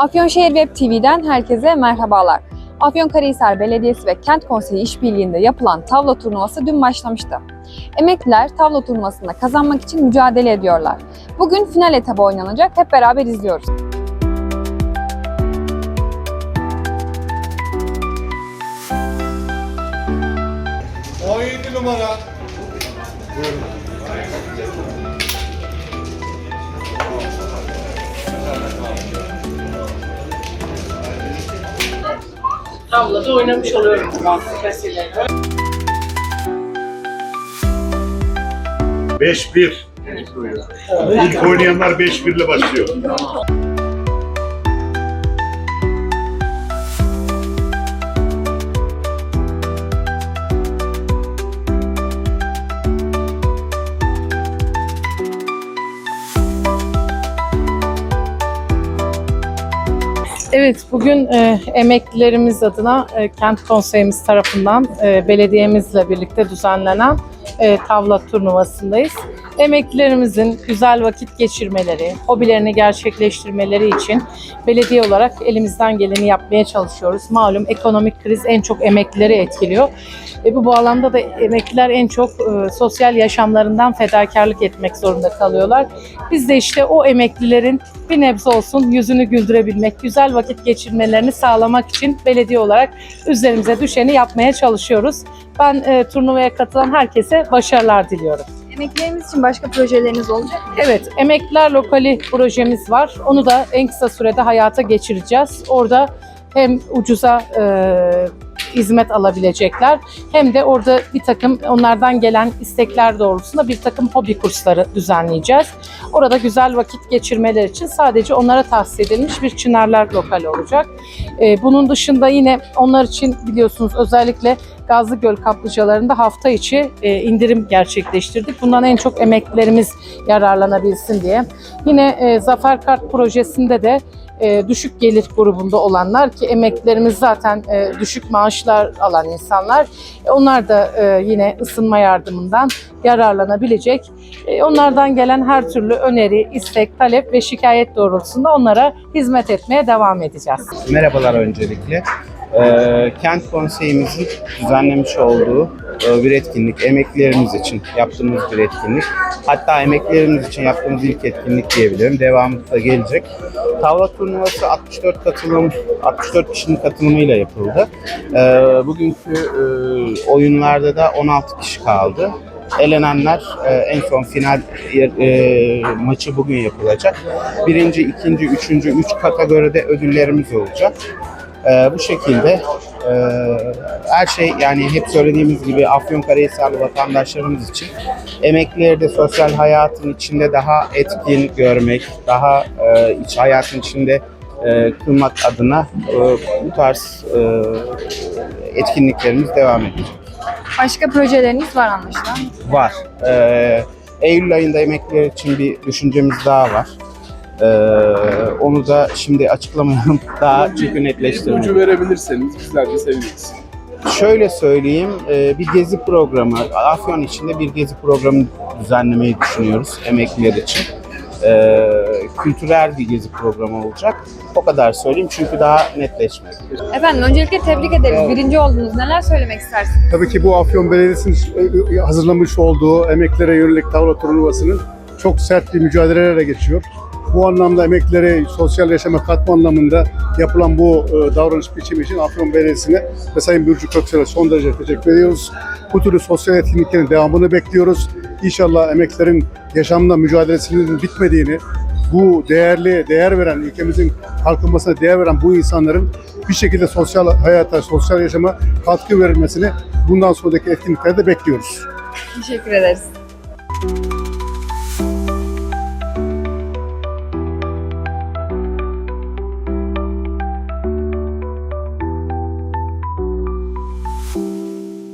Afyonşehir Web TV'den herkese merhabalar. Afyonkarahisar Belediyesi ve Kent Konseyi işbirliğinde yapılan tavla turnuvası dün başlamıştı. Emekliler tavla turnuvasında kazanmak için mücadele ediyorlar. Bugün final etabı oynanacak. Hep beraber izliyoruz. O 17 numara. Tavlada oynamış oluyorum mesela. 5-1. İlk oynayanlar 5-1 ile başlıyor. Evet, bugün e, emeklilerimiz adına e, Kent Konseyimiz tarafından e, belediyemizle birlikte düzenlenen e, tavla turnuvasındayız. Emeklilerimizin güzel vakit geçirmeleri, hobilerini gerçekleştirmeleri için belediye olarak elimizden geleni yapmaya çalışıyoruz. Malum ekonomik kriz en çok emeklileri etkiliyor. E, bu bağlamda da emekliler en çok e, sosyal yaşamlarından fedakarlık etmek zorunda kalıyorlar. Biz de işte o emeklilerin bir nebze olsun yüzünü güldürebilmek, güzel vakit geçirmelerini sağlamak için belediye olarak üzerimize düşeni yapmaya çalışıyoruz. Ben e, turnuvaya katılan herkese başarılar diliyorum. Emeklilerimiz için başka projeleriniz olacak mı? Evet, Emekliler Lokali projemiz var. Onu da en kısa sürede hayata geçireceğiz. Orada hem ucuza e, hizmet alabilecekler hem de orada bir takım onlardan gelen istekler doğrultusunda bir takım hobi kursları düzenleyeceğiz. Orada güzel vakit geçirmeler için sadece onlara tahsis edilmiş bir Çınarlar lokali olacak. E, bunun dışında yine onlar için biliyorsunuz özellikle Gazlı Göl kaplıcalarında hafta içi e, indirim gerçekleştirdik. Bundan en çok emeklilerimiz yararlanabilsin diye. Yine e, Zafer Kart projesinde de e, düşük gelir grubunda olanlar ki emeklilerimiz zaten e, düşük maaşlar alan insanlar. E, onlar da yine ısınma yardımından yararlanabilecek. Onlardan gelen her türlü öneri, istek, talep ve şikayet doğrultusunda onlara hizmet etmeye devam edeceğiz. Merhabalar öncelikle. Ee, Kent Konseyimizin düzenlemiş olduğu e, bir etkinlik, emeklilerimiz için yaptığımız bir etkinlik. Hatta emeklilerimiz için yaptığımız ilk etkinlik diyebilirim. Devamı da gelecek. Tavla turnuvası 64 katılım, 64 kişinin katılımıyla yapıldı. Ee, bugünkü e, oyunlarda da 16 kişi kaldı. Elenenler e, en son final e, maçı bugün yapılacak. Birinci, ikinci, üçüncü, üç kategoride ödüllerimiz olacak. Ee, bu şekilde e, her şey yani hep söylediğimiz gibi Afyonkarahisarlı vatandaşlarımız için emeklileri de sosyal hayatın içinde daha etkin görmek, daha e, iç hayatın içinde e, kılmak adına e, bu tarz e, etkinliklerimiz devam edecek. Başka projeleriniz var anlaşılan. Var. E, Eylül ayında emekliler için bir düşüncemiz daha var. E, onu da şimdi açıklamayalım daha çünkü ipucu netleştirmeyelim. verebilirseniz bizler de seviniriz. Şöyle söyleyeyim, e, bir gezi programı, Afyon içinde bir gezi programı düzenlemeyi düşünüyoruz emekliler için. E, kültürel bir gezi programı olacak. O kadar söyleyeyim çünkü daha netleşmedi. Efendim öncelikle tebrik ederiz. Birinci oldunuz. Neler söylemek istersiniz? Tabii ki bu Afyon Belediyesi'nin e, hazırlamış olduğu emeklilere yönelik tavla turnuvasının çok sert bir mücadelelerle geçiyor. Bu anlamda emeklilere sosyal yaşama katma anlamında yapılan bu e, davranış biçimi için Afyon Belediyesi'ne ve Sayın Bürcü Köksel'e son derece teşekkür ediyoruz. Bu türlü sosyal etkinliklerin devamını bekliyoruz. İnşallah emeklerin yaşamda mücadelesinin bitmediğini, bu değerli, değer veren, ülkemizin kalkınmasına değer veren bu insanların bir şekilde sosyal hayata, sosyal yaşama katkı verilmesini bundan sonraki etkinliklerde bekliyoruz. Teşekkür ederiz.